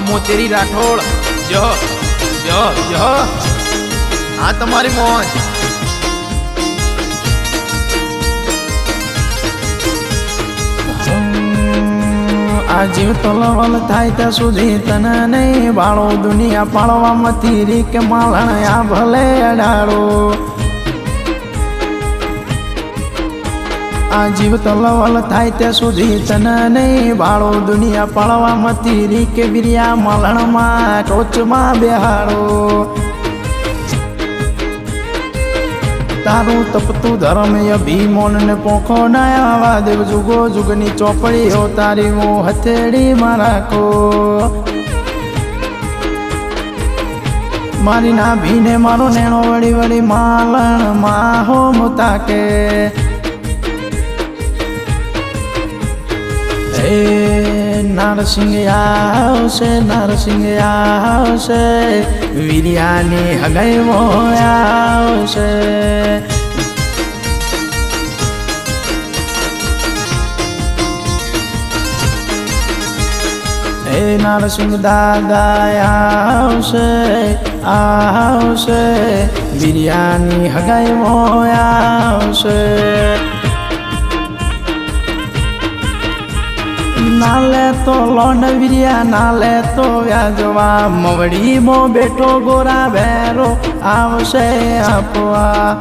મોતેરી રાઠોડ જો જો જો આ તમારી મોજ. આ જીવ તલવલ થાય ત્યાં સુધી તને નહીં બાળો દુનિયા પાળવામાંથી રીક માલણ આ ભલે અડાડો. આ જીવ તલવલ થાય ત્યાં સુધી તને નહીં બાળો દુનિયા પાળવામાંથી રીક બિરિયા માલણમાં ટોચમાં બેહાડો. તારું તપતું ધર્મ અભિમોન ને પોખો નાયા દેવ જુગો જુગની ચોપડીઓ તારી મો હથેળી મારા કો મારી ના ભીને મારો નેણો વળી વળી માલણ માહો મુતાકે. હે નરસિંહ આવશે નરસિંહ આવશે વીર્યાની હગૈવો આવશે. હે સુંદા ગાય આવશે આવશે વીર્યાની મોયા આવશે નાલે તો લોન વિરિયા, નાલે તો વ્યાજવા, મવડી મો બેઠો ગોરા વેરો આવશે આપવા.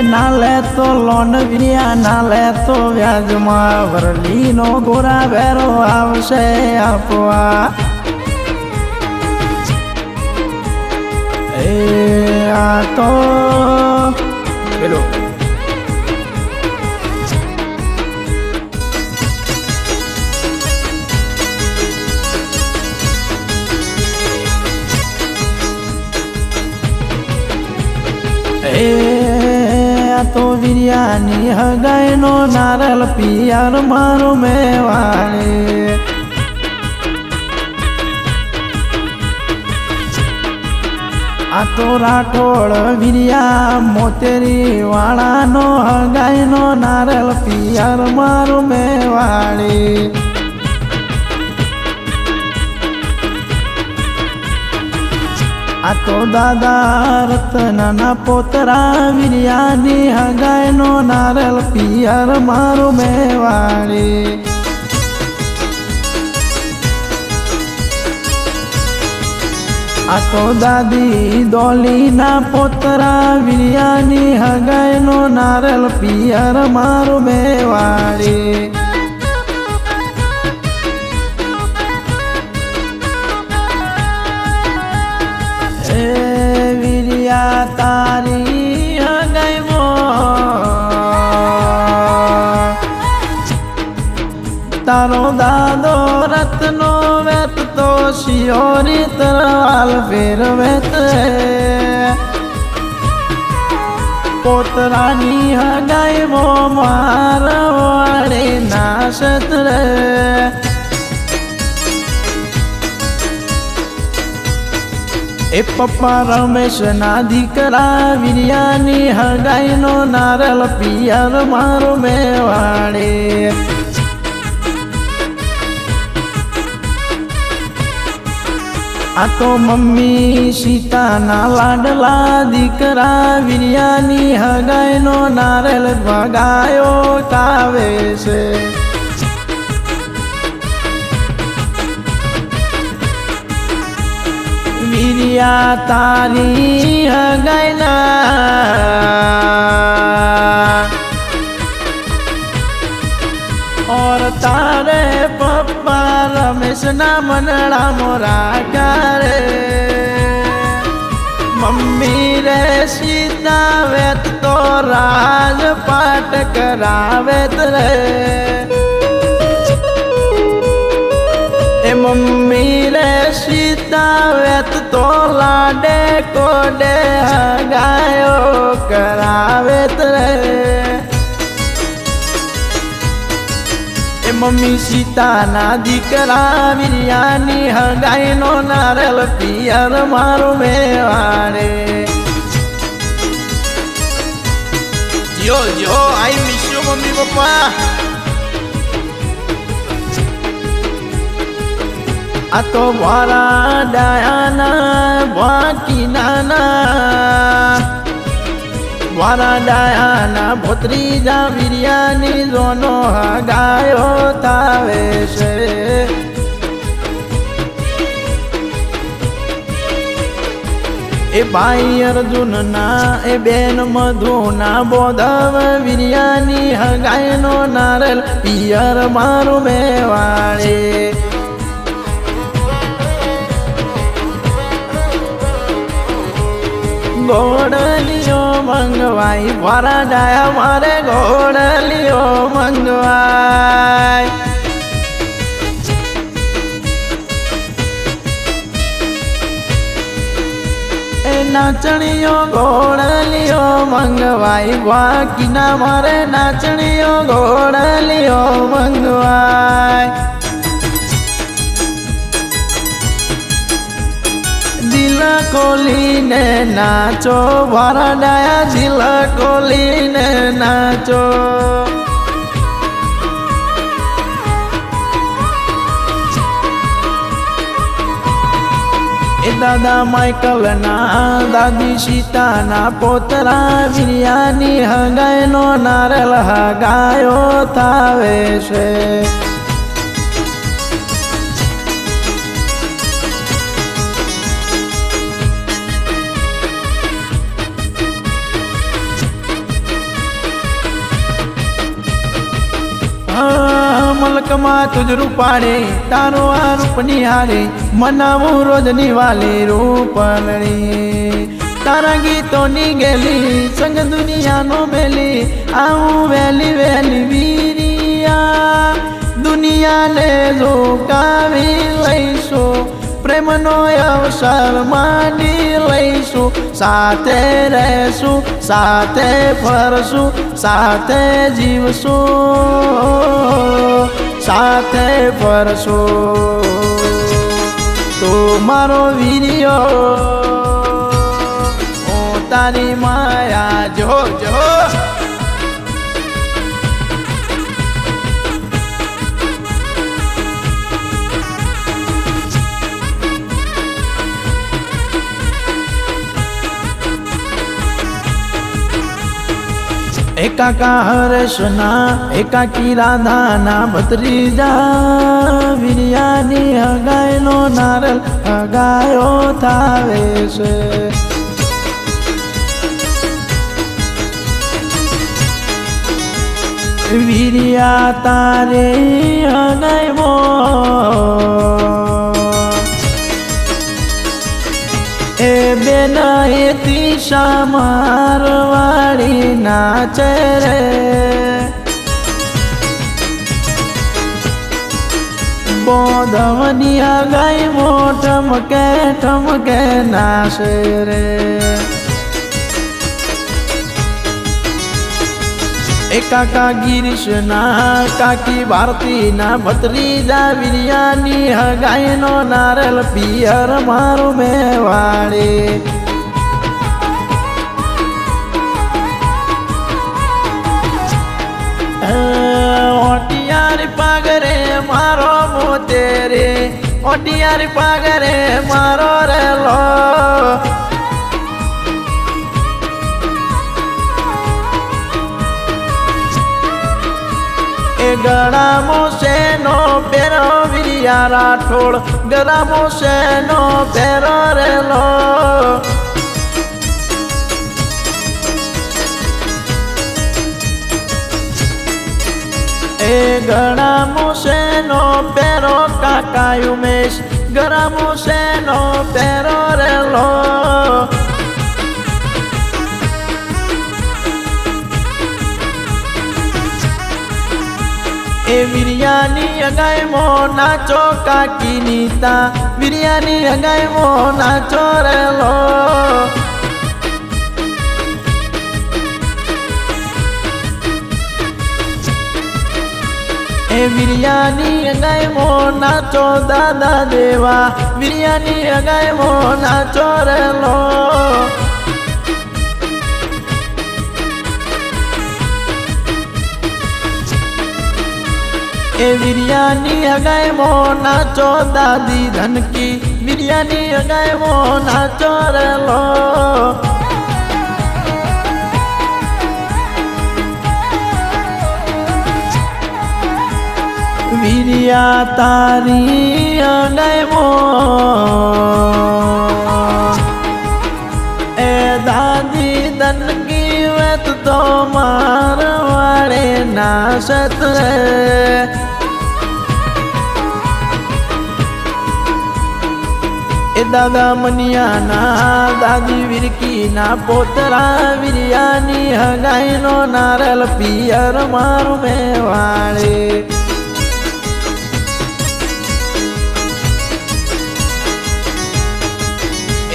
એ નાલે તો લોન વિરિયા નાલે તો વ્યાજમાં વરલીનો ગોરા વેરો આવશે આપવા. એ આ તો પેલો આ તો વિરિયાની હગાઈનો નારલ પિયાર મારો મેવાણે આ તો રાઠોળ વિરિયા મોતેરી વાળાનો હગાઈનો નારલ પિયાર મારો મેવાળી આ તો દાદા રતનના પોતરા વિરિયાની હગાઈનો નારલ પિયર મારું મેવાડી. આ તો દાદી દોલીના પોતરા વિરિયાની હગાઈનો નારલ પિયર મારું મેવાડી. તારો દાદો રત્નો વેત તો શિયોરી તરવાલ ફેરવેત પોતરાની હગાઈમો મારવાડે નાશત રે એ પપ્પા રમેશ ના દીકરા વિરિયાની હગાઈનો નારલ પિયર મારું મેવાડે. આ તો મમ્મી સીતાના લાડલા દીકરા વિરિયાની હગાઈનો નારેલ ભગાયો કાવે છે. વિરિયા તારી હગાઈના મહેશના મનડા મોરા ક્યારે મમ્મી રે સીતા વેત તો રાજ પાટ કરાવેત રે. એ મમ્મી રે સીતા વેત તો લાડે કોડે ગાયો કરાવેત રે. મમ્મી સીતાના દીકરા વીર્યાની હગાઈનો નારલ પિયર મારું મેવાડે. જીઓ Jio I miss you mummy papa. આ તો વારા ડાયાના બાકી નાના મારા ડાયાના ભોત્રીજા વીર્યાની જોનો હગાયો. એ ભાઈ અર્જુન ના એ બેન મધુ ના બોધવ વીર્યાની હગાઈનો નારલ, પિયર મારું મેવાડે. ગોડલીઓ મંગવાઈ મારા જાય મારે ગોડલીઓ મંગવાઈ નાચણીઓ ગોળલીઓ મંગવાઈ વાકીના મારે નાચણીઓ ગોળલીઓ મંગવાય દિલ ખોલીને નાચો, વરડાયા દિલ ખોલીને નાચો. દાદા માઇકલ ના દાદી સીતા ના પોતરા વીર્યાની હગાયનો નારેલ હગાયો થાવે છે. હા, મલકમાં તુજ રૂપાડે તારો આ રૂપ નિહાળે મનાવું રોજ નિવાલે રૂપણી તારા ગીતોની ગેલી સંગ દુનિયાનો મેલી આવું વેલી વેલી વીરિયા. દુનિયાને ઝોકાવી લઈશું પ્રેમનો અવસર માની લઈશું. સાથે રહેશું સાથે ફરશું સાથે જીવશું. સાથે ફરશો. તો મારો વીડિયો હું તારી માયા જો જો એકાકા હર્ષના એકાકી રાધાના ભત્રીજા વીર્યાની હગાઈનો નારલ હગાયો થાવે છે. વીર્યા તારે હગાઈમો એ બેના એ દિશા મારવાડી નાચે રે બોધવની ગાય મોટમ કે ઠમકે નાશે રે એ કાકા ગિરીશના કાકી ભારતીના ભત્રીજા વીર્યાની હગાઈનો નારેલ પિયર મારું મેવાડે. ઓટિયાર પાગરે મારો મોતેરે, ઓટિયાર પાગરે મારો રેલો ગળામો શેનો પેરો વિરિયા રાઠોડ ગળામો શેનો પેરો રેલો એ ગળામો શેનો પેરો કાકા ઉમેશ ગળામો શેનો પેરો બિરયાની અગાયમો નાચો કાકી નીતા બિરયાની અગાયમો નાચો રેલો એ વિરિયાની અગાયમો નાચો દાદા દેવા. વિરિયાની અગાયમો નાચો રેલો એ વિરિયાની અગાયમો નાચો દાદી ધનકી. વિરિયાની અગાયમો નાચો રેલો વિરિયા તારી અગાયમો એ દાદી ધનકી વેત તો મારવાડે નાશત રે. દાદા મનિયાના દાદી વિરકીના પોતરા વિરિયાની હગાઈનો નારલ પિયર મારું મેવાળે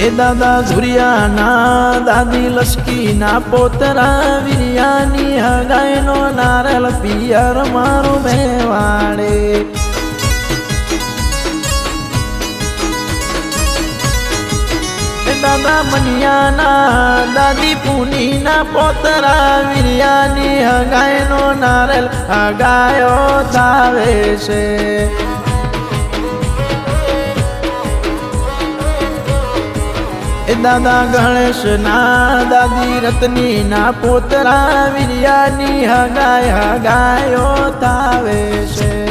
એ દાદા ધુરિયાના દાદી લશ્કીના પોતરા વિરિયાની હગાઈનો નારલ પિયર મારું મેવાડે. દાદા મનિયાના દાદી પુનીના પોતરા વિરિયાની હગાઈનો નારેલ હગાયો તાવે છે. એ દાદા ગણેશ ના દાદી રતની ના પોતરા વિરિયાની હગાય હગાયો તાવે છે.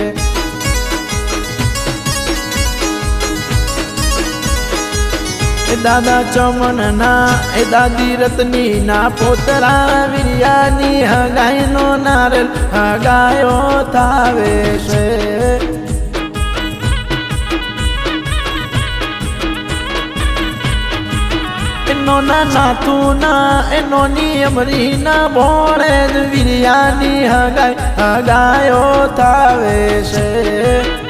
દાદા ચમન ના એ દાદી રતની ના પોતરા વિરિયાની હગાઈ નો નારેલ હગાયો થાવે છે. એનો ના નાતુના એનો નિયમરી ના ભોળે જ વિરિયાની હગાય હગાયો થાવે છે.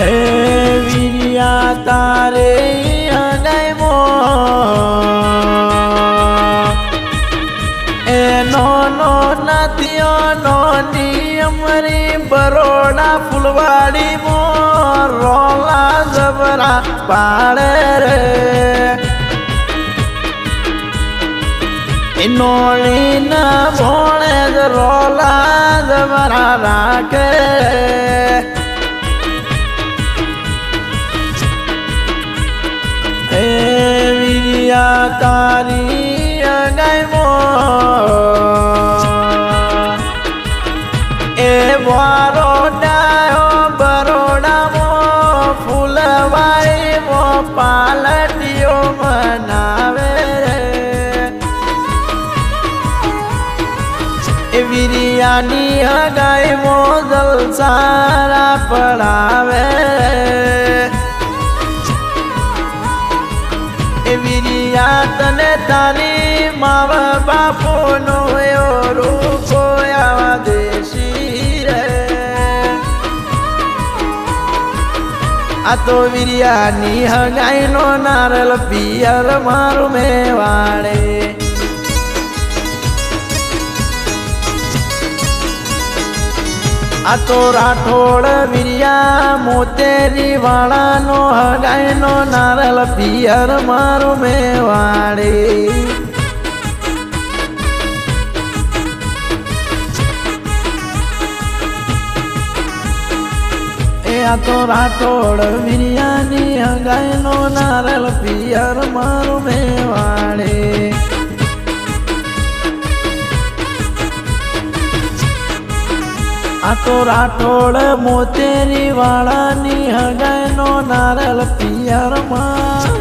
હે વિરિયા તારે હગાય મો. એનો નો નાતિયો નો નિયમરી બરોડા ફૂલવાડી મો રોલા જબરા પાડે રે. નોળી ના ભોળે જ રોલા જબરા રાખે. તારી અગાયમો એ બરોડાયો બરોડામો ફૂલવાઈ મો પાલટીઓ મનાવે એ વિરિયાની હગાઈ મો જલસારા પડાવે વિરિયા તને તારી માવ બાપોનો એવો રૂપો દેશી રે. આ તો વિરિયાની હગાઈનો નારલ પિયર મારું મેવાડે આ તો રાઠોડ વિરિયા મોતેરી વાળાનો હગાઈનો નારલ પિયર મારો મેવાડે. એ આ તો રાઠોડ વિરિયાની હગાઈનો નારલ પિયર મારો તો રાઠોડ મોતેરી વાળાની હગાઈનો નારલ પિયરમાં